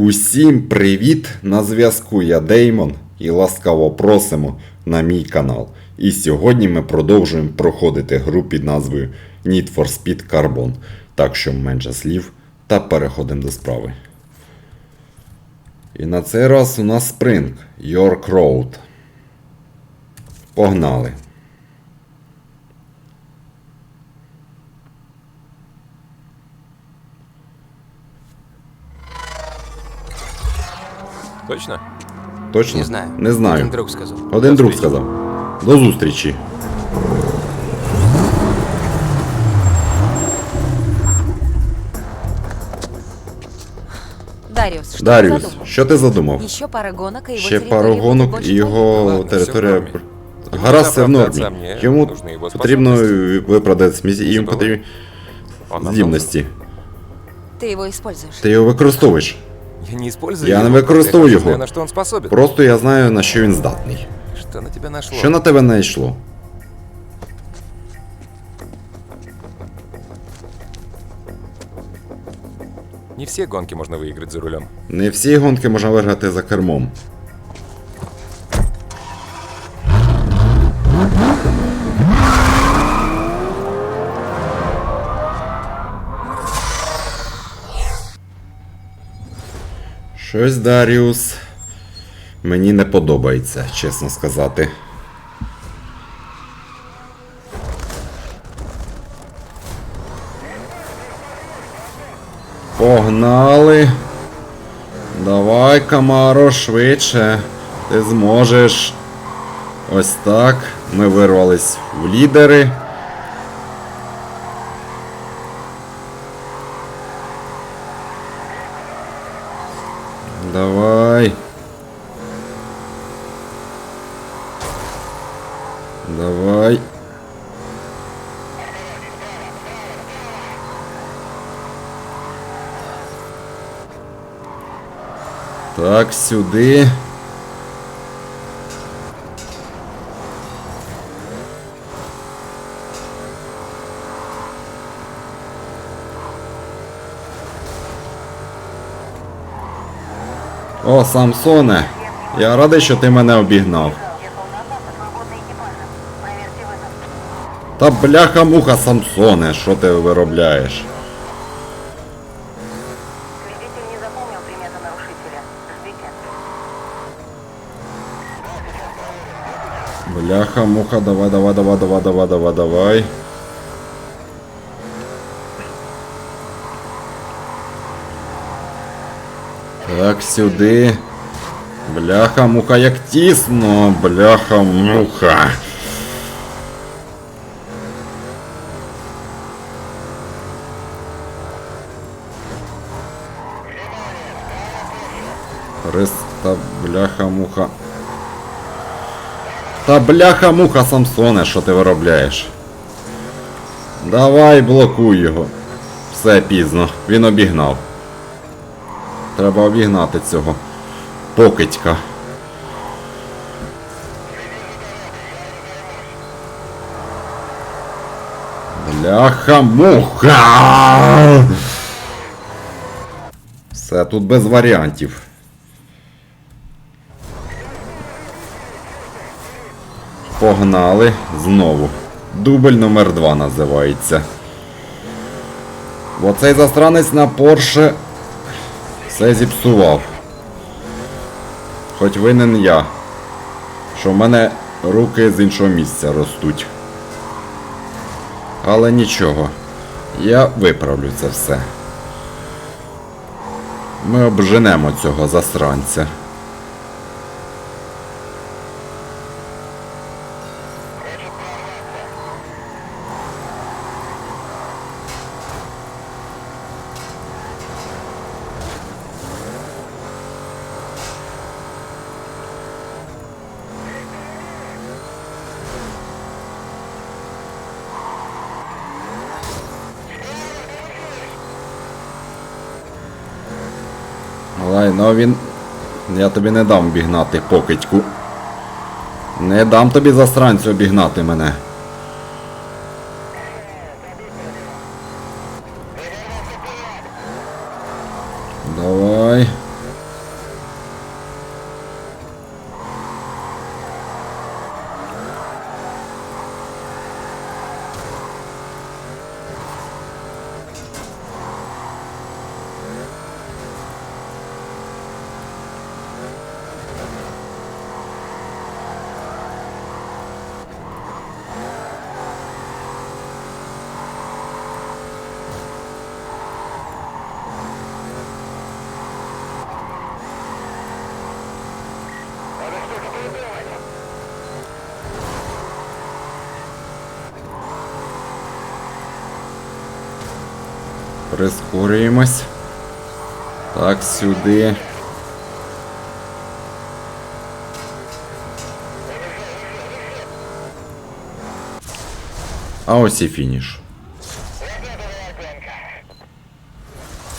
Усім привіт! На зв'язку я Деймон і ласкаво просимо на мій канал. І сьогодні ми продовжуємо проходити гру під назвою Need for Speed Carbon. Так що менше слів та переходимо до справи. І на цей раз у нас спринг York Road. Погнали! Точно? Точно? Не знаю. Не знаю. Один друг сказал. Один друг Зустрічі. сказав. До зустрічі. Дариус, что Даріус, ты задумал? що ти задумав? Еще пара гонок, и его Ще территория пару будет гонок больше і його Ладно, все в територія. нормі. Гаразд, все в нормі. оправдатися мені Йому нужны його потрібно способності. виправдати смісті, і їм Забула? потрібні Он нам здібності. Ты его используешь. Ти його використовуєш. Я не использую Я не використовую його. знаю, на что он способен. Просто я знаю, на що він здатний. Что на тебя нашло? Що на тебе знайшло? Не все гонки можно выиграть за рулем. Не всі гонки можна виграти за кермом. Щось, Даріус, мені не подобається, чесно сказати. Погнали. Давай, Камаро, швидше. Ти зможеш. Ось так. Ми вирвались в лідери. Давай. Давай. Так, сюди. О, Самсоне, я радий, що ти мене обігнав. Та бляха-муха, Самсоне, що ти виробляєш? Ждите. Бляха-муха, давай, давай, давай, давай, давай, давай, давай. Так, сюди. Бляха-муха, як тісно. Бляха-муха. Христа, бляха-муха. Та бляха-муха, Самсоне, що ти виробляєш? Давай блокуй його. Все пізно, він обігнав. Треба обігнати цього покидька. Бляха-муха! Все тут без варіантів. Погнали знову. Дубль номер 2 називається. Бо цей застранець на Порше все зіпсував. Хоч винен я. Що в мене руки з іншого місця ростуть. Але нічого. Я виправлю це все. Ми обженемо цього засранця. Давай, ну він. Я тобі не дам обігнати покидьку. Не дам тобі засранцю обігнати мене. Давай. Прискорюємось. Так, сюди. А ось і фініш.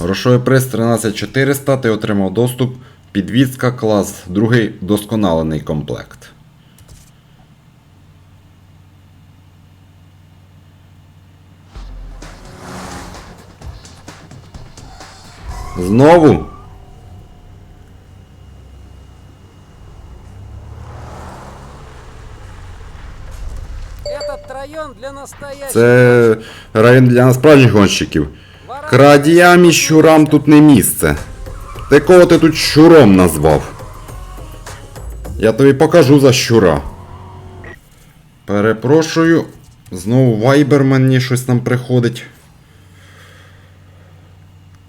Грошовий приз 13400 ти отримав доступ. Підвізка клас, другий досконалений комплект. Знову? Этот район для настоящих. Це район для насправжніх гонщиків. Крадіям і щурам тут не місце. Ти кого ти тут щуром назвав? Я тобі покажу за щура. Перепрошую. Знову вайбер мені щось там приходить.